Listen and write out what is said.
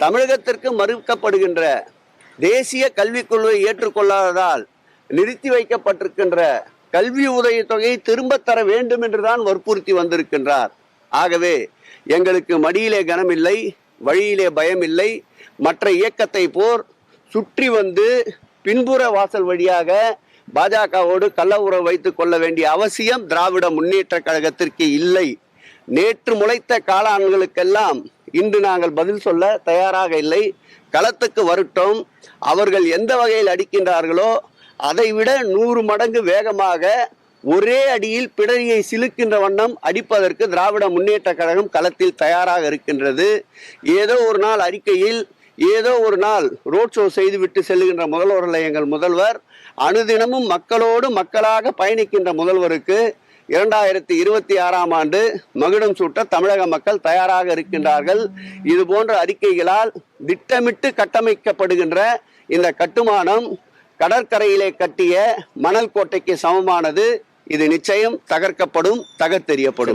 தமிழகத்திற்கு மறுக்கப்படுகின்ற தேசிய கல்விக் கொள்கை ஏற்றுக்கொள்ளாததால் நிறுத்தி வைக்கப்பட்டிருக்கின்ற கல்வி உதவித்தொகையை திரும்பத் தர வேண்டும் என்றுதான் வற்புறுத்தி வந்திருக்கின்றார். ஆகவே எங்களுக்கு மடியிலே கனமில்லை வழியிலே பயம் இல்லை மற்ற இயக்கத்தை போர் சுற்றி வந்து பின்புற வாசல் வழியாக பாஜகவோடு கள்ள உறவு வைத்துக் கொள்ள வேண்டிய அவசியம் திராவிட முன்னேற்ற கழகத்திற்கு இல்லை. நேற்று முளைத்த காளான்களுக்கெல்லாம் இன்று நாங்கள் பதில் சொல்ல தயாராக இல்லை. களத்துக்கு வரட்டும். அவர்கள் எந்த வகையில் அடிக்கின்றார்களோ அதைவிட நூறு மடங்கு வேகமாக ஒரே அடியில் பிடரியை சிலுக்கின்ற வண்ணம் அடிப்பதற்கு திராவிட முன்னேற்ற கழகம் களத்தில் தயாராக இருக்கின்றது. ஏதோ ஒரு நாள் அறிக்கையில் ஏதோ ஒரு நாள் ரோட் ஷோ செய்துவிட்டு செல்லுகின்ற முதல்வர்களை எங்கள் முதல்வர் அனுதினமும் மக்களோடு மக்களாக பயணிக்கின்ற முதல்வருக்கு இரண்டாயிரத்தி இருபத்தி ஆறாம் ஆண்டு மகுடம் சூட்ட தமிழக மக்கள் தயாராக இருக்கின்றார்கள். இது போன்ற அறிக்கைகளால் திட்டமிட்டு கட்டமைக்கப்படுகின்ற இந்த கட்டுமானம் கடற்கரையிலே கட்டிய மணல் கோட்டைக்கு சமமானது. இது நிச்சயம் தகர்க்கப்படும் தகர்த்தெறியப்படும்.